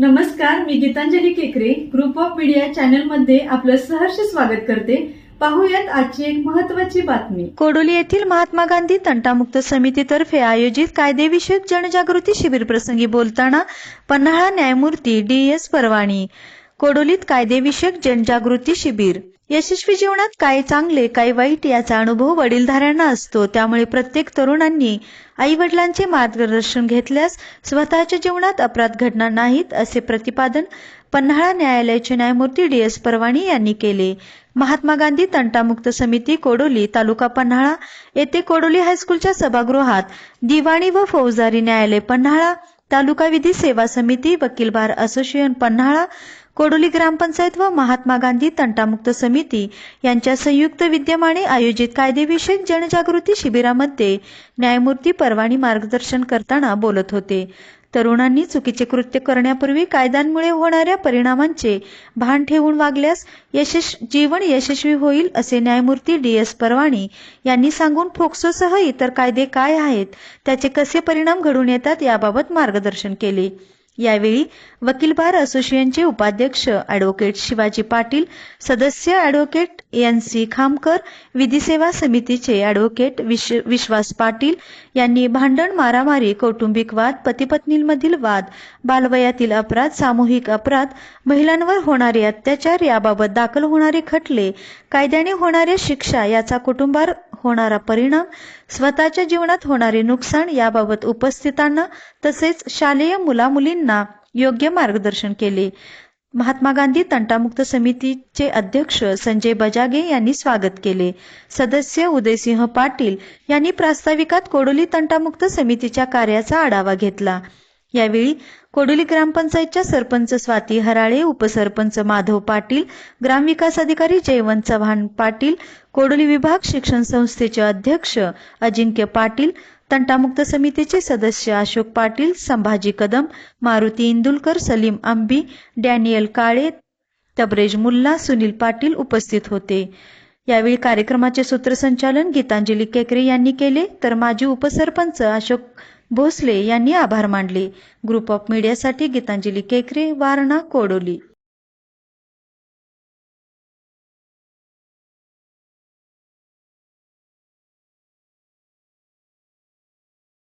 नमस्कार मी गीतांजली केकरे. Group of media चॅनलमध्ये आपलं सहर्ष स्वागत करते. पाहूयात आजची एक महत्वाची बातमी. कोडोली येथील महात्मा गांधी तंटामुक्त समितीतर्फे आयोजित कायदेविषयक जनजागृती शिबिर प्रसंगी बोलताना पन्हाळा न्यायमूर्ती डी एस परवाणी. कोडोलीत कायदेविषयक जनजागृती शिबिर. यशस्वी जीवनात काय चांगले काय वाईट याचा अनुभव वडीलधाऱ्यांना असतो. त्यामुळे प्रत्येक तरुणांनी आई वडिलांचे मार्गदर्शन घेतल्यास स्वतःच्या जीवनात अपराध घडणार नाहीत असे प्रतिपादन पन्हाळा न्यायालयाचे न्यायमूर्ती डी एस परवाणी यांनी केले. महात्मा गांधी तंटामुक्त समिती कोडोली तालुका पन्हाळा येथे कोडोली हायस्कूलच्या सभागृहात दिवाणी व फौजदारी न्यायालय पन्हाळा तालुका विधी सेवा समिती वकील बार असोसिएशन पन्हाळा कोडोली ग्रामपंचायत व महात्मा गांधी तंटामुक्त समिती यांच्या संयुक्त विद्यमाने आयोजित कायदेविषयक जनजागृती शिबिरामध्ये न्यायमूर्ती परवाणी मार्गदर्शन करताना बोलत होते. तरुणांनी चुकीचे कृत्य करण्यापूर्वी कायद्यांमुळे होणाऱ्या परिणामांचे भान ठेवून वागल्यास यशस् जीवन यशस्वी होईल असे न्यायमूर्ती डी एस परवाणी यांनी सांगून फोक्सोसह इतर कायदे काय आहेत त्याचे कसे परिणाम घडून येतात याबाबत मार्गदर्शन केले. यावेळी वकील बार असोसिएशनचे उपाध्यक्ष अॅडव्होकेट शिवाजी पाटील सदस्य अॅडव्होकेट एन सी खामकर विधी सेवा समितीचे अॅडव्होकेट विश विश्वास पाटील यांनी भांडण मारामारी कौटुंबिक वाद पतीपत्नींमधील वाद बालवयातील अपराध सामूहिक अपराध महिलांवर होणारे अत्याचार याबाबत दाखल होणारे खटले कायद्याने होणाऱ्या शिक्षा याचा कुटुंबावर होणारा परिणाम स्वतःच्या जीवनात होणारे नुकसान याबाबत उपस्थितांना तसेच शालेय मुलामुलींना योग्य मार्गदर्शन केले. महात्मा गांधी तंटामुक्त समितीचे अध्यक्ष संजय बजागे यांनी स्वागत केले. सदस्य उदयसिंह पाटील यांनी प्रास्ताविकात कोडोली तंटामुक्त समितीच्या कार्याचा आढावा घेतला. यावेळी कोडोली ग्रामपंचायतच्या सरपंच स्वाती हराळे उपसरपंच माधव पाटील ग्रामविकास अधिकारी जयवंत चव्हाण पाटील कोडोली विभाग शिक्षण संस्थेचे अध्यक्ष अजिंक्य पाटील तंटामुक्त समितीचे सदस्य अशोक पाटील संभाजी कदम मारुती इंदुलकर सलीम आंबी डॅनियल काळे तबरेज मुल्ला सुनील पाटील उपस्थित होते. यावेळी कार्यक्रमाचे सूत्रसंचालन गीतांजली केकरे यांनी केले. तर माजी उपसरपंच अशोक भोसले यांनी आभार मानले. ग्रुप ऑफ मीडियासाठी गीतांजली केकरे वारणा कोडोली.